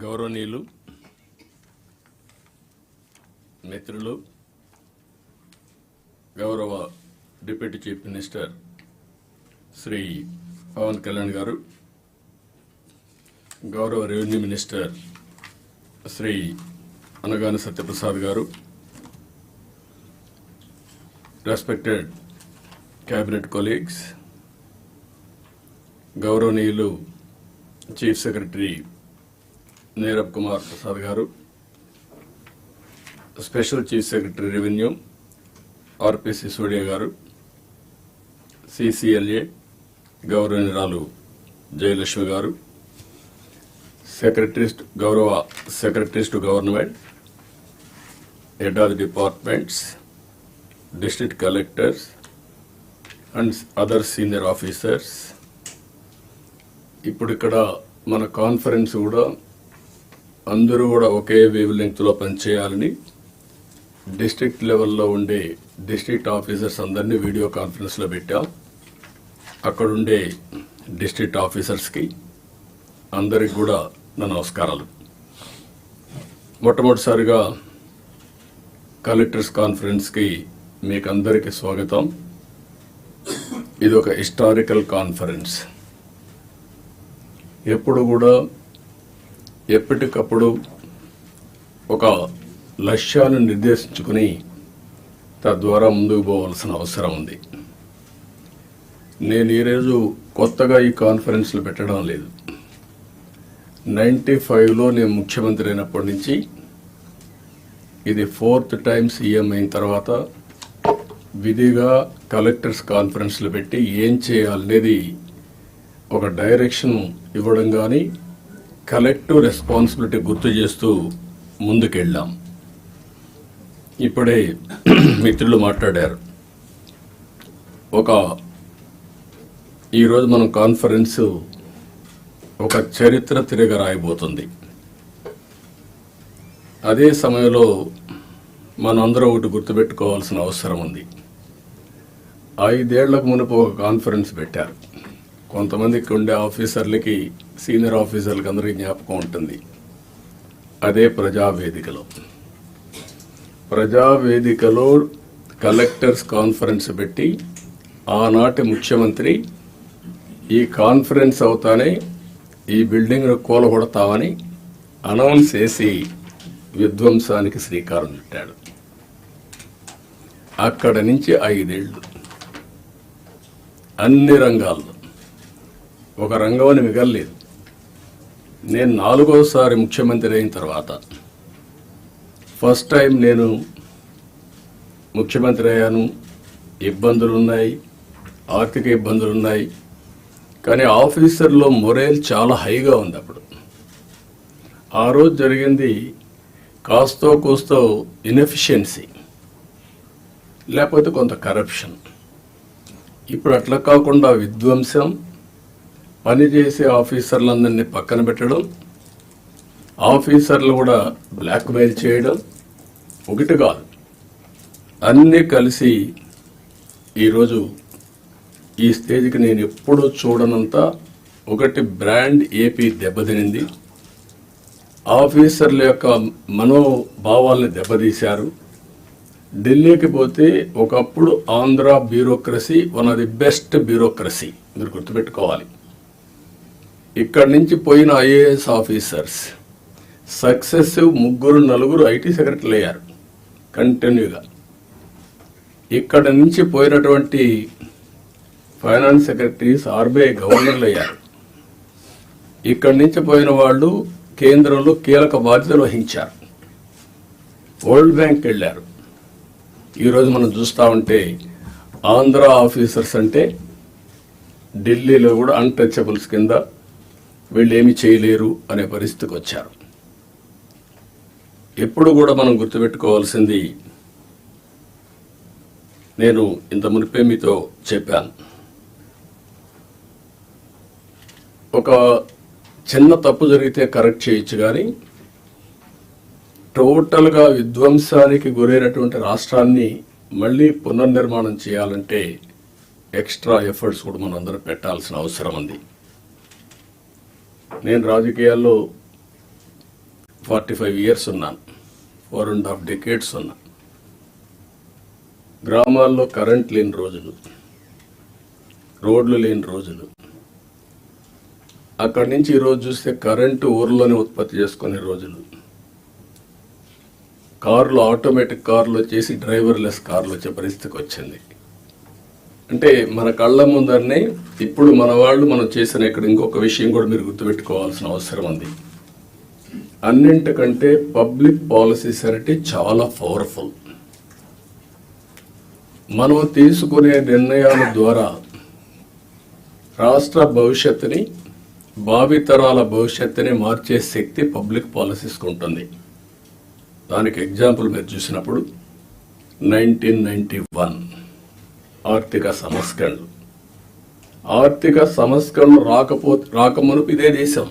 గౌరవనీయులు మిత్రులు గౌరవ deputy chief minister Shri Pawan Kalyan garu గౌరవ revenue minister Shri Anagani Satyaprasad garu respected cabinet colleagues గౌరవనీయులు chief secretary Nirab Kumar Prasad garu special chief secretary revenue RP Sisodia garu CCLA గౌరవనీయురాలు Jayalakshmi garu సెక్రటరీస్ట్ గౌరవ secretaries to government head of departments district collectors and other senior officers. ఇప్పుడు ఇక్కడ మన conference కూడా అందరూ కూడా ఒకే wave లెంగ్త్లో పనిచేయాలని district లెవెల్లో ఉండే డిస్ట్రిక్ట్ ఆఫీసర్స్ అందరినీ వీడియో కాన్ఫరెన్స్లో పెట్టాం. అక్కడ ఉండే డిస్ట్రిక్ట్ ఆఫీసర్స్కి అందరికి కూడా నా నమస్కారాలు. మొట్టమొదటిసారిగా కలెక్టర్స్ కాన్ఫరెన్స్కి మీకు అందరికీ స్వాగతం. ఇది ఒక హిస్టారికల్ కాన్ఫరెన్స్ ఎప్పుడు కూడా ఎప్పటికప్పుడు ఒక లక్ష్యాన్ని నిర్దేశించుకుని తద్వారా ముందుకు పోవాల్సిన అవసరం ఉంది. నేను ఈరోజు కొత్తగా ఈ కాన్ఫరెన్స్లు పెట్టడం లేదు. నైంటీ ఫైవ్లో నేను ముఖ్యమంత్రి అయినప్పటి నుంచి ఇది ఫోర్త్ టైం సీఎం అయిన తర్వాత విధిగా కలెక్టర్స్ కాన్ఫరెన్స్లు పెట్టి ఏం చేయాలనేది ఒక డైరెక్షన్ ఇవ్వడం కానీ కలెక్టివ్ రెస్పాన్సిబిలిటీ గుర్తు చేస్తూ ముందుకెళ్ళాం. ఇప్పుడే మిత్రులు మాట్లాడారు. ఒక ఈరోజు మనం కాన్ఫరెన్స్ ఒక చరిత్ర తిరగ రాయబోతుంది. అదే సమయంలో మనందరం ఒకటి గుర్తుపెట్టుకోవాల్సిన అవసరం ఉంది. ఐదేళ్ళకు మునుపు ఒక కాన్ఫరెన్స్ పెట్టారు. కొంతమందికి ఉండే ఆఫీసర్లకి సీనియర్ ఆఫీసర్లకి అందరికీ జ్ఞాపకం ఉంటుంది. అదే ప్రజావేదికలో. ప్రజావేదికలో కలెక్టర్స్ కాన్ఫరెన్స్ పెట్టి ఆనాటి ముఖ్యమంత్రి ఈ కాన్ఫరెన్స్ అవుతానే ఈ బిల్డింగ్ను కూలగొడతామని అనౌన్స్ చేసి విధ్వంసానికి శ్రీకారం చుట్టాడు. అక్కడ నుంచి ఐదేళ్ళు అన్ని రంగాల్లో. ఒక రంగం మిగలలేదు. నేను నాలుగోసారి ముఖ్యమంత్రి అయిన తర్వాత ఫస్ట్ టైం నేను ముఖ్యమంత్రి అయ్యాను. ఇబ్బందులు ఉన్నాయి ఆర్థిక ఇబ్బందులు ఉన్నాయి కానీ ఆఫీసర్లో మొరేల్ చాలా హైగా ఉంది అప్పుడు. ఆ రోజు జరిగింది కాస్తో కూస్తో ఇన్ఎఫిషియన్సీ లేకపోతే కొంత కరప్షన్. ఇప్పుడు అట్లా కాకుండా విధ్వంసం పనిచేసే ఆఫీసర్లందరినీ పక్కన పెట్టడం ఆఫీసర్లు కూడా బ్లాక్మెయిల్ చేయడం ఒకటి కాదు. అన్నీ కలిసి ఈరోజు ఈ స్టేజ్కి నేను ఎప్పుడూ చూడనంత ఒకటి బ్రాండ్ ఏపీ దెబ్బతినింది. ఆఫీసర్ల యొక్క మనోభావాల్ని దెబ్బతీశారు. ఢిల్లీకి పోతే ఒకప్పుడు Andhra bureaucracy one of the best bureaucracy మీరు గుర్తుపెట్టుకోవాలి. ఇక్కడి నుంచి పోయిన ఐఏఎస్ ఆఫీసర్స్ సక్సెసివ్ ముగ్గురు నలుగురు ఐటీ సెక్రటరీలు అయ్యారు కంటిన్యూగా. ఇక్కడ నుంచి పోయినటువంటి ఫైనాన్స్ సెక్రటరీస్ ఆర్బీఐ గవర్నర్లు అయ్యారు. ఇక్కడి నుంచి పోయిన వాళ్ళు కేంద్రంలో కీలక బాధ్యతలు వహించారు. వరల్డ్ బ్యాంక్ వెళ్ళారు. ఈరోజు మనం చూస్తూ ఉంటే ఆంధ్ర ఆఫీసర్స్ అంటే ఢిల్లీలో కూడా అన్టచబుల్స్ కింద వీళ్ళు ఏమి చేయలేరు అనే పరిస్థితికి వచ్చారు. ఎప్పుడు కూడా మనం గుర్తుపెట్టుకోవాల్సింది నేను ఇంత మునిపే మీతో చెప్పాను. ఒక చిన్న తప్పు జరిగితే కరెక్ట్ చేయొచ్చు కానీ టోటల్గా విధ్వంసానికి గురైనటువంటి రాష్ట్రాన్ని మళ్ళీ పునర్నిర్మాణం చేయాలంటే ఎక్స్ట్రా ఎఫర్ట్స్ కూడా మనం పెట్టాల్సిన అవసరం ఉంది. నేను రాజకీయాల్లో ఫార్టీ ఫైవ్ ఇయర్స్ ఉన్నాను. ఫోర్ అండ్ హాఫ్ డెకేడ్స్ ఉన్నా. గ్రామాల్లో కరెంట్ లేని రోజులు రోడ్లు లేని రోజులు. అక్కడి నుంచి ఈరోజు చూస్తే కరెంటు ఊర్లోనే ఉత్పత్తి చేసుకునే రోజులు. కార్లు ఆటోమేటిక్ కార్లు వచ్చేసి డ్రైవర్లెస్ కార్లు వచ్చే పరిస్థితికి వచ్చింది. అంటే మన కళ్ళ ముందరనే ఇప్పుడు మన వాళ్ళు మనం చేసిన ఇక్కడ ఇంకొక విషయం కూడా మీరు గుర్తుపెట్టుకోవాల్సిన అవసరం ఉంది. అన్నింటికంటే పబ్లిక్ పాలసీస్ అంటే చాలా పవర్ఫుల్. మనం తీసుకునే నిర్ణయాల ద్వారా రాష్ట్ర భవిష్యత్తుని భావితరాల భవిష్యత్తుని మార్చే శక్తి పబ్లిక్ పాలసీస్కి ఉంటుంది. దానికి ఎగ్జాంపుల్ మీరు చూసినప్పుడు నైన్టీన్ నైన్టీ వన్. ఆర్థిక సంస్కరణలు ఆర్థిక సంస్కరణలు రాకపో రాకమునుపు ఇదే దేశం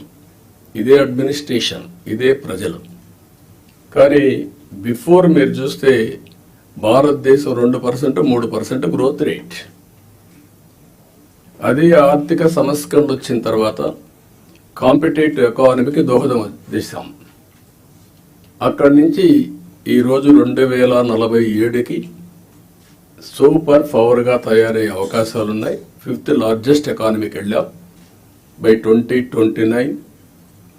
ఇదే అడ్మినిస్ట్రేషన్ ఇదే ప్రజలు. కానీ బిఫోర్ మీరు చూస్తే భారతదేశం రెండు పర్సెంట్ మూడు పర్సెంట్ గ్రోత్ రేట్ అదే ఆర్థిక సంస్కరణలు వచ్చిన తర్వాత కాంపిటేటివ్ ఎకానమీకి దోహదం చేశాం. అక్కడి నుంచి ఈరోజు రెండు వేల నలభై ఏడుకి సూపర్ పవర్గా తయారయ్యే అవకాశాలు ఉన్నాయి ఫిఫ్త్ లార్జెస్ట్ ఎకానమీకి వెళ్ళాం. బై ట్వంటీ ట్వంటీ నైన్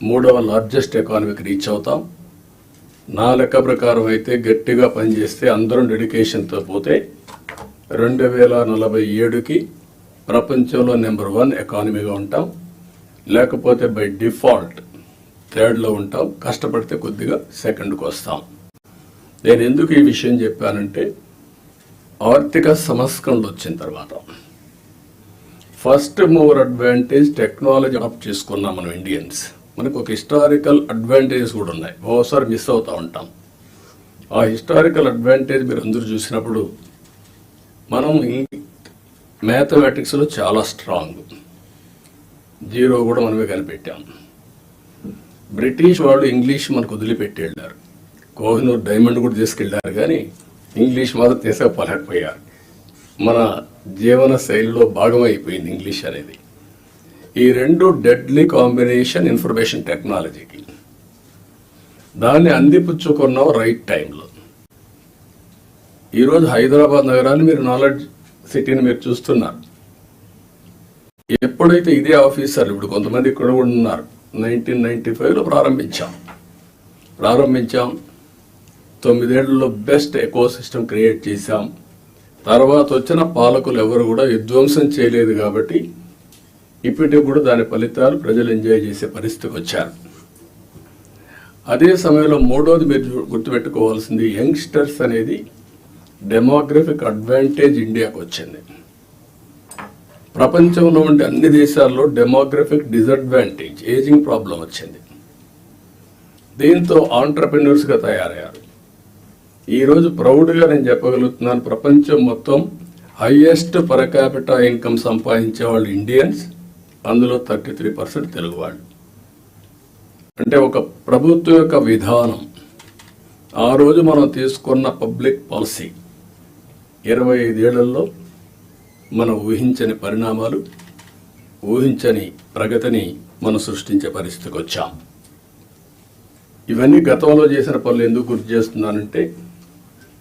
మూడవ లార్జెస్ట్ ఎకానమీకి రీచ్ అవుతాం. నా లెక్క ప్రకారం అయితే గట్టిగా పనిచేస్తే అందరం డెడికేషన్తో పోతే రెండు వేల నలభై ఏడుకి ప్రపంచంలో నెంబర్ వన్ ఎకానమీగా ఉంటాం. లేకపోతే బై డిఫాల్ట్ థర్డ్లో ఉంటాం. కష్టపడితే కొద్దిగా సెకండ్కి వస్తాం. నేను ఎందుకు ఈ విషయం చెప్పానంటే ఆర్థిక సంస్కరణలు వచ్చిన తర్వాత first mover advantage technology adapt చేసుకున్నాం మనం ఇండియన్స్ మనకు ఒక హిస్టారికల్ అడ్వాంటేజెస్ కూడా ఉన్నాయి. ఓసారి మిస్ అవుతూ ఉంటాం. ఆ హిస్టారికల్ అడ్వాంటేజ్ మీరు అందరూ చూసినప్పుడు మనం మ్యాథమెటిక్స్లో చాలా స్ట్రాంగ్ జీరో కూడా మనమే కనిపెట్టాం. బ్రిటిష్ వాళ్ళు ఇంగ్లీష్ మనకు వదిలిపెట్టి వెళ్ళారు. కోహినూర్ డైమండ్ కూడా తీసుకెళ్ళారు కానీ ఇంగ్లీష్ మాత్రం తీసుకుపోలేకపోయారు మన జీవన శైలిలో భాగం అయిపోయింది ఇంగ్లీష్ అనేది. ఈ రెండు డెడ్లీ కాంబినేషన్ ఇన్ఫర్మేషన్ టెక్నాలజీకి దాన్ని అందిపుచ్చుకున్నాం రైట్ టైంలో ఈరోజు హైదరాబాద్ నగరాన్ని మీరు నాలెడ్జ్ సిటీని మీరు చూస్తున్నారు. ఎప్పుడైతే ఇదే ఆఫీసర్ ఇప్పుడు కొంతమంది ఇక్కడ కూడా ఉన్నారు. నైన్టీన్ నైన్టీ ఫైవ్లో ప్రారంభించాం. ప్రారంభించాం. తొమ్మిదేళ్ళలో బెస్ట్ ఎకో సిస్టమ్ క్రియేట్ చేశాం. తర్వాత వచ్చిన పాలకులు ఎవరు కూడా విధ్వంసం చేయలేదు కాబట్టి ఇప్పటికి కూడా దాని ఫలితాలు ప్రజలు ఎంజాయ్ చేసే పరిస్థితికి వచ్చారు. అదే సమయంలో మూడోది మీరు గుర్తుపెట్టుకోవాల్సింది యంగ్స్టర్స్ అనేది డెమోగ్రఫిక్ అడ్వాంటేజ్ ఇండియాకు వచ్చింది. ప్రపంచంలో ఉండే అన్ని దేశాల్లో డెమోగ్రఫిక్ డిసడ్వాంటేజ్ ఏజింగ్ ప్రాబ్లం వచ్చింది. దీంతో ఆంటర్ప్రినర్స్గా తయారయ్యారు. ఈరోజు ప్రౌడ్గా నేను చెప్పగలుగుతున్నాను ప్రపంచం మొత్తం హైయెస్ట్ పర్ క్యాపిటా ఇన్కమ్ సంపాదించే వాళ్ళు ఇండియన్స్ అందులో థర్టీ త్రీ పర్సెంట్ తెలుగు వాళ్ళు. అంటే ఒక ప్రభుత్వం యొక్క విధానం. ఆ రోజు మనం తీసుకున్న పబ్లిక్ పాలసీ ఇరవై ఐదేళ్ళలో మనం ఊహించని పరిణామాలు ఊహించని ప్రగతిని మనం సృష్టించే పరిస్థితికి వచ్చాం. ఇవన్నీ గతంలో చేసిన పనులు ఎందుకు గుర్తు చేస్తున్నానంటే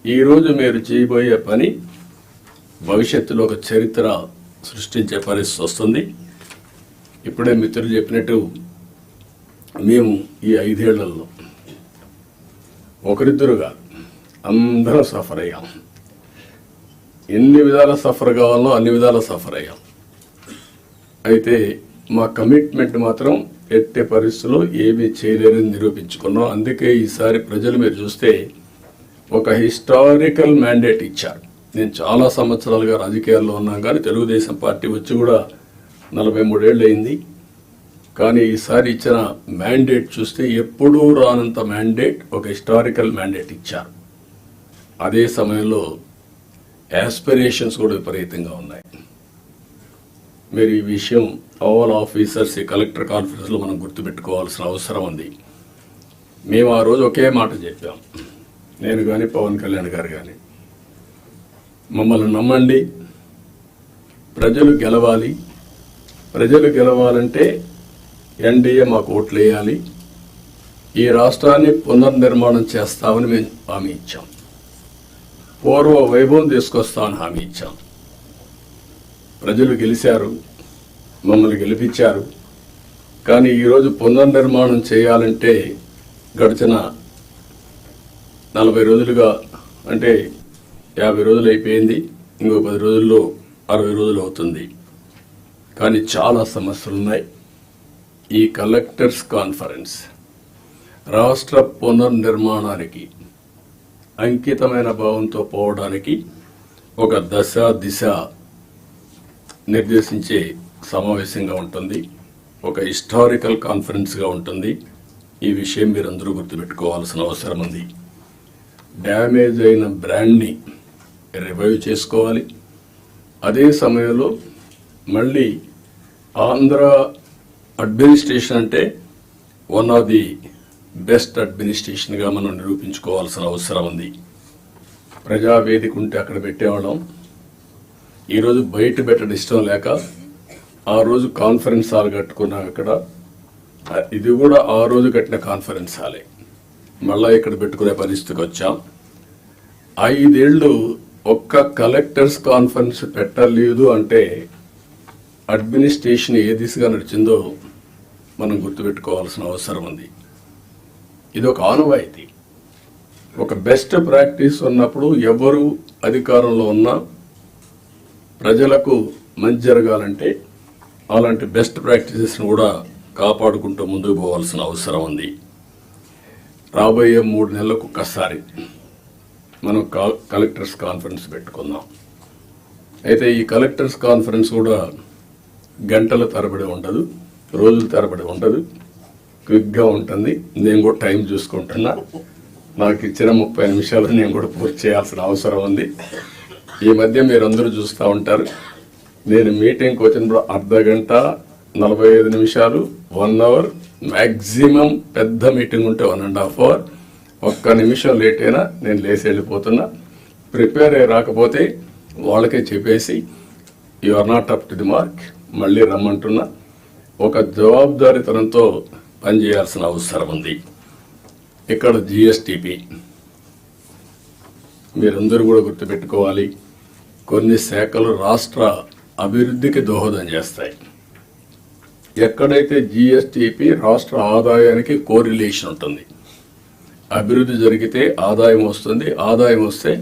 ఈరోజు మీరు చేయబోయే పని భవిష్యత్తులో ఒక చరిత్ర సృష్టించే పరిస్థితి వస్తుంది. ఇప్పుడే మిత్రులు చెప్పినట్టు మేము ఈ ఐదేళ్ళలో ఒకరిద్దరు కాదు అందరం సఫర్ అయ్యాం. ఎన్ని విధాల సఫర్ కావాలో అన్ని విధాల సఫర్ అయ్యాం. అయితే మా కమిట్మెంట్ మాత్రం ఎట్టే పరిస్థితుల్లో ఏమీ చేయలేరని నిరూపించుకున్నాం. అందుకే ఈసారి ప్రజలు మీరు చూస్తే ఒక హిస్టారికల్ మ్యాండేట్ ఇచ్చారు. నేను చాలా సంవత్సరాలుగా రాజకీయాల్లో ఉన్నాను కానీ తెలుగుదేశం పార్టీ వచ్చి కూడా నలభై మూడేళ్ళు అయింది. కానీ ఈసారి ఇచ్చిన మ్యాండేట్ చూస్తే ఎప్పుడూ రానంత మ్యాండేట్ ఒక హిస్టారికల్ మ్యాండేట్ ఇచ్చారు. అదే సమయంలో యాస్పిరేషన్స్ కూడా విపరీతంగా ఉన్నాయి. మీరు ఈ విషయం ఆల్ ఆఫీసర్స్ ఈ కలెక్టర్ కాన్ఫరెన్స్లో మనం గుర్తుపెట్టుకోవాల్సిన అవసరం ఉంది. మేము ఆ రోజు ఒకే మాట చెప్పాం. నేను కానీ పవన్ కళ్యాణ్ గారు కానీ మమ్మల్ని నమ్మండి. ప్రజలు గెలవాలి. ప్రజలు గెలవాలంటే ఎన్డీఏ మాకు ఓట్లేయాలి. ఈ రాష్ట్రాన్ని పునర్నిర్మాణం చేస్తామని మేము హామీ ఇచ్చాం. పూర్వ వైభవం తీసుకొస్తామని హామీ ఇచ్చాం. ప్రజలు గెలిచారు మమ్మల్ని గెలిపించారు. కానీ ఈరోజు పునర్నిర్మాణం చేయాలంటే గడిచిన నలభై రోజులుగా అంటే యాభై రోజులు అయిపోయింది ఇంకో పది రోజుల్లో అరవై రోజులు అవుతుంది. కానీ చాలా సమస్యలు ఉన్నాయి. ఈ కలెక్టర్స్ కాన్ఫరెన్స్ రాష్ట్ర పునర్నిర్మాణానికి అంకితమైన భావంతో పోవడానికి ఒక దశ దిశ నిర్దేశించే సమావేశంగా ఉంటుంది. ఒక హిస్టారికల్ కాన్ఫరెన్స్గా ఉంటుంది. ఈ విషయం మీరందరూ గుర్తుపెట్టుకోవాల్సిన అవసరం ఉంది. డ్యామేజ్ అయిన బ్రాండ్ని రివైవ్ చేసుకోవాలి. అదే సమయంలో మళ్ళీ ఆంధ్ర అడ్మినిస్ట్రేషన్ అంటే వన్ ఆఫ్ ది బెస్ట్ అడ్మినిస్ట్రేషన్గా మనం నిరూపించుకోవాల్సిన అవసరం ఉంది. ప్రజావేదిక ఉంటే అక్కడ పెట్టేవాళ్ళం. ఈరోజు బయట పెట్టడం ఇష్టం లేక ఆ రోజు కాన్ఫరెన్స్ హాల్ కట్టుకున్నాం అక్కడ. ఇది కూడా ఆ రోజు కట్టిన కాన్ఫరెన్స్ హాలే. మళ్ళా ఇక్కడ పెట్టుకునే పరిస్థితికి వచ్చాం. ఐదేళ్ళు ఒక్క కలెక్టర్స్ కాన్ఫరెన్స్ పెట్టలేదు అంటే అడ్మినిస్ట్రేషన్ ఏ దిశగా నడిచిందో మనం గుర్తుపెట్టుకోవాల్సిన అవసరం ఉంది. ఇది ఒక ఆనవాయితీ. ఒక బెస్ట్ ప్రాక్టీస్ ఉన్నప్పుడు ఎవరు అధికారంలో ఉన్నా ప్రజలకు మంచి జరగాలంటే అలాంటి బెస్ట్ ప్రాక్టీసెస్ను కూడా కాపాడుకుంటూ ముందుకు పోవాల్సిన అవసరం ఉంది. రాబోయే మూడు నెలలకు ఒక్కసారి మనం కలెక్టర్స్ కాన్ఫరెన్స్ పెట్టుకుందాం. అయితే ఈ కలెక్టర్స్ కాన్ఫరెన్స్ కూడా గంటల తరబడి ఉండదు రోజుల తరబడి ఉండదు. క్విక్గా ఉంటుంది. నేను కూడా టైం చూసుకుంటున్నా. నాకు ఇచ్చిన ముప్పై నిమిషాలు నేను కూడా పూర్తి చేయాల్సిన అవసరం ఉంది. ఈ మధ్య మీరందరూ చూస్తూ ఉంటారు. నేను మీటింగ్కి వచ్చినప్పుడు అర్ధ గంట నలభై ఐదు నిమిషాలు వన్ అవర్ మ్యాక్సిమం పెద్ద మీటింగ్ ఉంటే వన్ అండ్ హాఫ్ అవర్ ఒక్క నిమిషం లేట్ అయినా నేను లేచి వెళ్ళిపోతున్నా. ప్రిపేర్ అయ్యి రాకపోతే వాళ్ళకే చెప్పేసి you are not up to the mark మళ్ళీ రమ్మంటున్నా. ఒక జవాబుదారీతనంతో పనిచేయాల్సిన అవసరం ఉంది. ఇక్కడ జిఎస్టిపి మీరందరూ కూడా గుర్తుపెట్టుకోవాలి. కొన్ని శాఖలు రాష్ట్ర అభివృద్ధికి దోహదం చేస్తాయి. ఎక్కడైతే జిఎస్టిపి రాష్ట్ర ఆదాయానికి కోరిలేషన్ ఉంటుంది అభివృద్ధి జరిగితే ఆదాయం వస్తుంది ఆదాయం వస్తే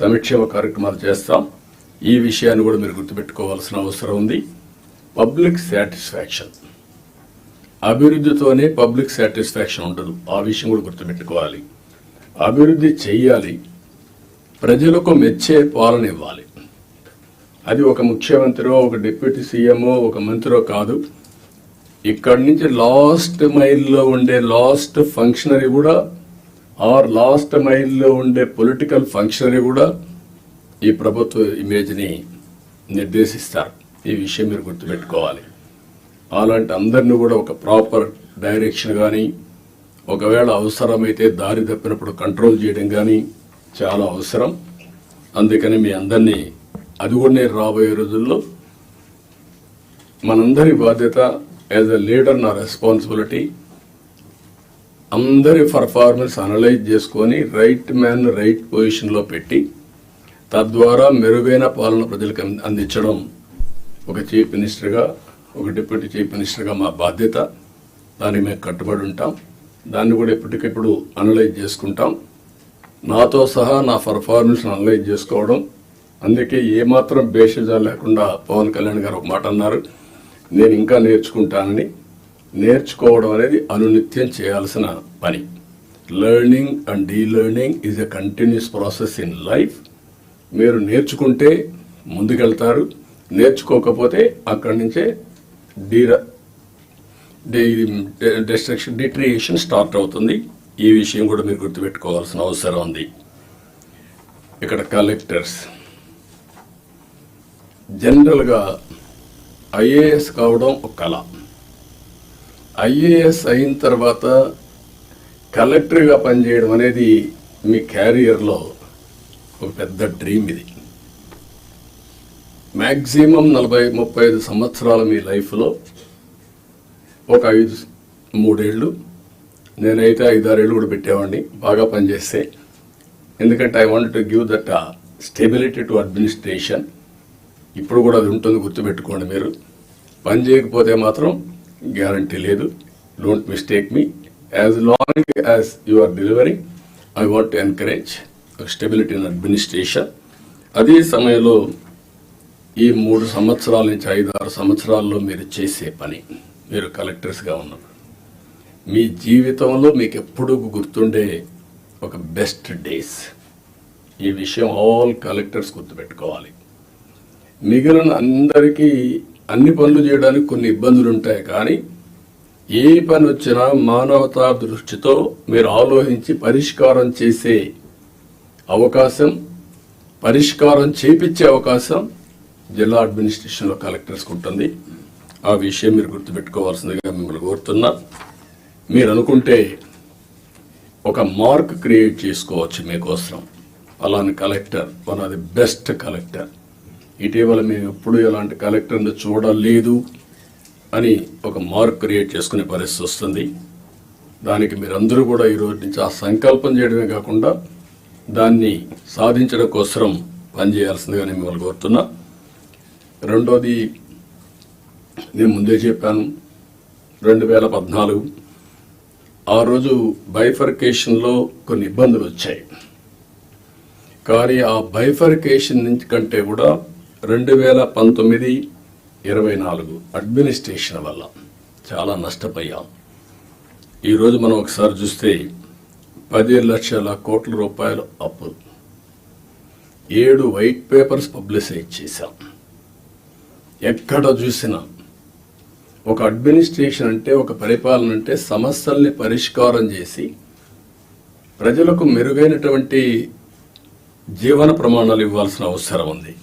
సంక్షేమ కార్యక్రమాలు చేస్తాం. ఈ విషయాన్ని కూడా మీరు గుర్తుపెట్టుకోవాల్సిన అవసరం ఉంది. పబ్లిక్ సాటిస్ఫాక్షన్ అభివృద్ధితోనే పబ్లిక్ సాటిస్ఫాక్షన్ ఉండదు. ఆ విషయం కూడా గుర్తుపెట్టుకోవాలి. అభివృద్ధి చేయాలి ప్రజలకు మెచ్చే పాలన ఇవ్వాలి. అది ఒక ముఖ్యమంత్రి ఒక డిప్యూటీ సీఎంఓ ఒక మంత్రో కాదు. ఇక్కడి నుంచి లాస్ట్ మైల్లో ఉండే లాస్ట్ ఫంక్షనరీ కూడా ఆర్ లాస్ట్ మైల్లో ఉండే పొలిటికల్ ఫంక్షనరీ కూడా ఈ ప్రభుత్వ ఇమేజ్ని నిర్దేశిస్తారు. ఈ విషయం మీరు గుర్తుపెట్టుకోవాలి. అలాంటి అందరినీ కూడా ఒక ప్రాపర్ డైరెక్షన్ కానీ ఒకవేళ అవసరమైతే దారి తప్పినప్పుడు కంట్రోల్ చేయడం కానీ చాలా అవసరం. అందుకని మీ అందరినీ అది కూడా రాబోయే రోజుల్లో మనందరి బాధ్యత యాజ్ ఎ లీడర్ నా రెస్పాన్సిబిలిటీ అందరి పర్ఫార్మెన్స్ అనలైజ్ చేసుకొని రైట్ మ్యాన్ రైట్ పొజిషన్లో పెట్టి తద్వారా మెరుగైన పాలన ప్రజలకు అంది- అందించడం ఒక చీఫ్ మినిస్టర్గా ఒక డిప్యూటీ చీఫ్ మినిస్టర్గా మా బాధ్యత. దానికి మేము కట్టుబడి ఉంటాం. దాన్ని కూడా ఎప్పటికెప్పుడు అనలైజ్ చేసుకుంటాం. నాతో సహా నా పర్ఫార్మెన్స్ అనలైజ్ చేసుకోవడం. అందుకే ఏమాత్రం భేషజా లేకుండా పవన్ కళ్యాణ్ గారు ఒక మాట అన్నారు. నేను ఇంకా నేర్చుకుంటానని నేర్చుకోవడం అనేది అనునిత్యం చేయాల్సిన పని. Learning and delearning is a continuous process in life మీరు నేర్చుకుంటే ముందుకెళ్తారు నేర్చుకోకపోతే అక్కడి నుంచే డీర డిస్ట్రక్షన్ డిట్రియేషన్ స్టార్ట్ అవుతుంది. ఈ విషయం కూడా మీరు గుర్తుపెట్టుకోవాల్సిన అవసరం ఉంది. ఇక్కడ కలెక్టర్స్ జనరల్గా ఐఏఎస్ కావడం ఒక కళ. ఐఏఎస్ అయిన తర్వాత కలెక్టర్గా పనిచేయడం అనేది మీ క్యారియర్లో ఒక పెద్ద డ్రీమ్ ఇది. మ్యాక్సిమం నలభై ముప్పై ఐదు సంవత్సరాల మీ లైఫ్లో ఒక ఐదు మూడేళ్ళు నేనైతే ఐదారేళ్ళు కూడా పెట్టేవాడిని బాగా పనిచేస్తే. ఎందుకంటే I want to give that stability to administration. ఇప్పుడు కూడా అది ఉంటుంది గుర్తుపెట్టుకోండి మీరు. పని చేయకపోతే మాత్రం గ్యారంటీ లేదు. Don't mistake me as long as you are delivering I want to encourage stability in administration అదే సమయంలో ఈ మూడు సంవత్సరాల నుంచి ఐదు ఆరు సంవత్సరాల్లో మీరు చేసే పని మీరు కలెక్టర్స్గా ఉన్నారు మీ జీవితంలో మీకు ఎప్పుడూ గుర్తుండే ఒక బెస్ట్ డేస్ ఈ విషయం ఆల్ కలెక్టర్స్ గుర్తుపెట్టుకోవాలి. మిగిలిన అందరికీ అన్ని పనులు చేయడానికి కొన్ని ఇబ్బందులు ఉంటాయి కానీ ఏ పని వచ్చినా మానవతా దృష్టితో మీరు ఆలోచించి పరిష్కారం చేసే అవకాశం పరిష్కారం చేపించే అవకాశం జిల్లా అడ్మినిస్ట్రేషన్లో కలెక్టర్స్కి ఉంటుంది. ఆ విషయం మీరు గుర్తుపెట్టుకోవాల్సిందిగా మిమ్మల్ని కోరుతున్నా. మీరు అనుకుంటే ఒక మార్క్ క్రియేట్ చేసుకోవచ్చు మీకోసం. అలానే collector one of the best collector. ఇటీవల మేము ఎప్పుడు ఎలాంటి కలెక్టర్ని చూడలేదు అని ఒక మార్క్ క్రియేట్ చేసుకునే పరిస్థితి వస్తుంది. దానికి మీరందరూ కూడా ఈ రోజు నుంచి ఆ సంకల్పం చేయడమే కాకుండా దాన్ని సాధించడం కోసం పనిచేయాల్సిందిగా నేను మిమ్మల్ని కోరుతున్నా. రెండోది నేను ముందే చెప్పాను రెండు వేల పద్నాలుగు ఆ రోజు బైఫర్కేషన్లో కొన్ని ఇబ్బందులు వచ్చాయి. కానీ ఆ బైఫర్కేషన్ నుంచి కంటే కూడా రెండు వేల పంతొమ్మిది ఇరవై నాలుగు అడ్మినిస్ట్రేషన్ వల్ల చాలా నష్టపోయాం. ఈరోజు మనం ఒకసారి చూస్తే పది లక్షల కోట్ల రూపాయలు అప్పు. ఏడు వైట్ పేపర్స్ పబ్లిసైజ్ చేశాం. ఎక్కడ చూసినా ఒక అడ్మినిస్ట్రేషన్ అంటే ఒక పరిపాలన అంటే సమస్యల్ని పరిష్కారం చేసి ప్రజలకు మెరుగైనటువంటి జీవన ప్రమాణాలు ఇవ్వాల్సిన అవసరం ఉంది.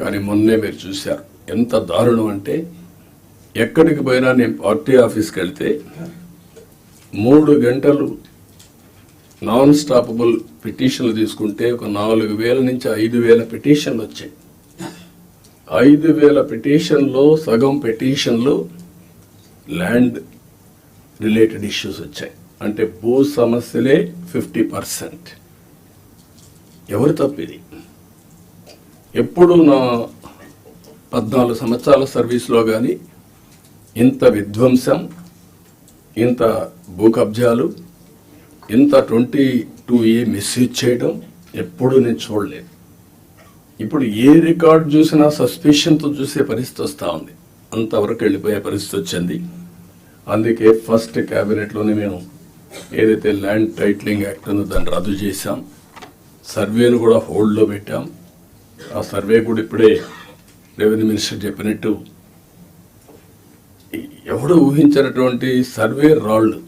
కానీ మొన్నే మీరు చూశారు. ఎంత దారుణం అంటే ఎక్కడికి పోయినా నేను పార్టీ ఆఫీస్కి వెళ్తే మూడు గంటలు నాన్ స్టాపబుల్ పిటిషన్లు తీసుకుంటే ఒక నాలుగు వేల నుంచి ఐదు వేల పిటిషన్లు వచ్చాయి. ఐదు వేల పిటిషన్లో సగం పిటిషన్లు ల్యాండ్ రిలేటెడ్ ఇష్యూస్ వచ్చాయి. అంటే భూ సమస్యలే ఫిఫ్టీ పర్సెంట్ ఎవరు తప్పిది ఎప్పుడు నా పద్నాలుగు సంవత్సరాల సర్వీస్లో కానీ ఇంత విధ్వంసం ఇంత భూ కబ్జాలు ఇంత ట్వంటీ టూ ఏ మిస్యూజ్ చేయడం ఎప్పుడు నేను చూడలేదు. ఇప్పుడు ఏ రికార్డ్ చూసినా సస్పెషన్తో చూసే పరిస్థితి వస్తూ ఉంది. అంతవరకు వెళ్ళిపోయే పరిస్థితి వచ్చింది. అందుకే ఫస్ట్ క్యాబినెట్లోనే మేము ఏదైతే ల్యాండ్ టైటిలింగ్ యాక్ట్ ఉందో దాన్ని రద్దు చేశాం సర్వేను కూడా హోల్డ్లో పెట్టాం. ఆ సర్వే కూడా ఇప్పుడే రెవెన్యూ మినిస్టర్ చెప్పినట్టు ఎవడు ఊహించినటువంటి సర్వే రాళ్ళు.